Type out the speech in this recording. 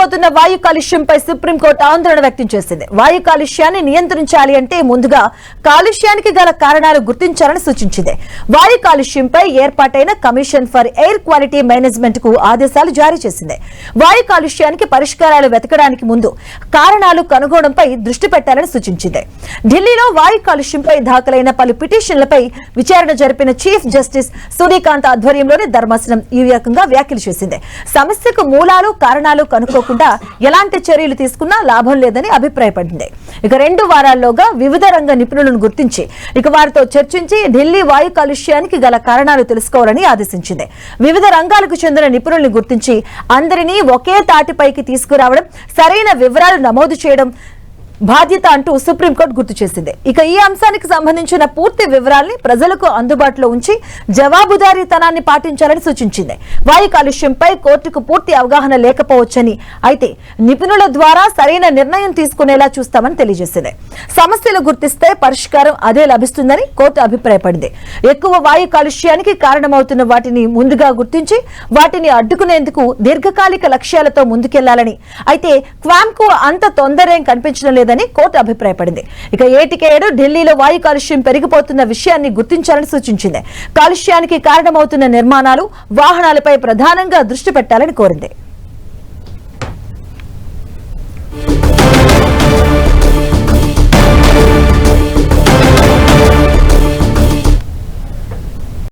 పెరిగిపోతున్న వాయు కాలుష్యంపై సుప్రీంకోర్టు ఆందోళన వ్యక్తం చేసింది. వాయు కాలుష్యాన్ని నియంత్రించాలి అంటే ముందుగా కాలుష్యానికి గల కారణాలు గుర్తించాలని సూచించింది. వాయు కాలుష్యంపై ఏర్పాటైన కమిషన్ ఫర్ ఎయిర్ క్వాలిటీ మేనేజ్మెంట్కు ఆదేశాలు జారీ చేసింది. వాయు కాలుష్యానికి పరిష్కారాలు వెతకడానికి ముందు కారణాలు కనుగొనడంపై దృష్టి పెట్టాలని సూచించింది. ఢిల్లీలో వాయు కాలుష్యంపై దాఖలైన పలు పిటిషన్లపై విచారణ జరిపిన చీఫ్ జస్టిస్ సూర్యకాంత్ ఆధ్వర్యంలోని ధర్మాసనం ఈ రకంగా వ్యాఖ్యలు చేసింది. సమస్యకు మూలాలు కారణాలు కనుక్కోకుండా ఎలాంటి చర్యలు తీసుకున్నా లాభం లేదని అభిప్రాయపడింది. ఇక రెండు వారాల్లోగా వివిధ రంగ నిపుణులను గుర్తించి ఇక వారితో చర్చించి ఢిల్లీ వాయు కాలుష్యానికి గల కారణాలు తెలుసుకోవాలని ఆదేశించింది. వివిధ రంగాలకు చెందిన నిపుణుల్ని గుర్తించి అందరినీ ఒకే తాటిపైకి తీసుకురావడం సరైన వివరాలు నమోదు చేయడం బాధ్యత అంటూ సుప్రీంకోర్టు గుర్తు చేసింది. ఇక ఈ అంశానికి సంబంధించిన పూర్తి వివరాల్ని ప్రజలకు అందుబాటులో ఉంచి జవాబుదారీతనాన్ని పాటించాలని సూచించింది. వాయు కాలుష్యంపై కోర్టుకు పూర్తి అవగాహన లేకపోవచ్చని అయితే నిపుణుల ద్వారా సరైన నిర్ణయం తీసుకునేలా చూస్తామని తెలియజేసింది. సమస్యలు గుర్తిస్తే పరిష్కారం అదే లభిస్తుందని కోర్టు అభిప్రాయపడింది. ఎక్కువ వాయు కాలుష్యానికి కారణమవుతున్న వాటిని ముందుగా గుర్తించి వాటిని అడ్డుకునేందుకు దీర్ఘకాలిక లక్ష్యాలతో ముందుకెళ్ళాలని. అయితే క్వాంకు అంత తొందరేం కనిపించడం కాదని కోర్టు అభిప్రాయపడింది. ఇక ఏటికేడు ఢిల్లీలో వాయు కాలుష్యం పెరిగిపోతున్న విషయాన్ని గుర్తించాలని సూచించింది. కాలుష్యానికి కారణమవుతున్న నిర్మాణాలు వాహనాలపై ప్రధానంగా దృష్టి పెట్టాలని కోరింది.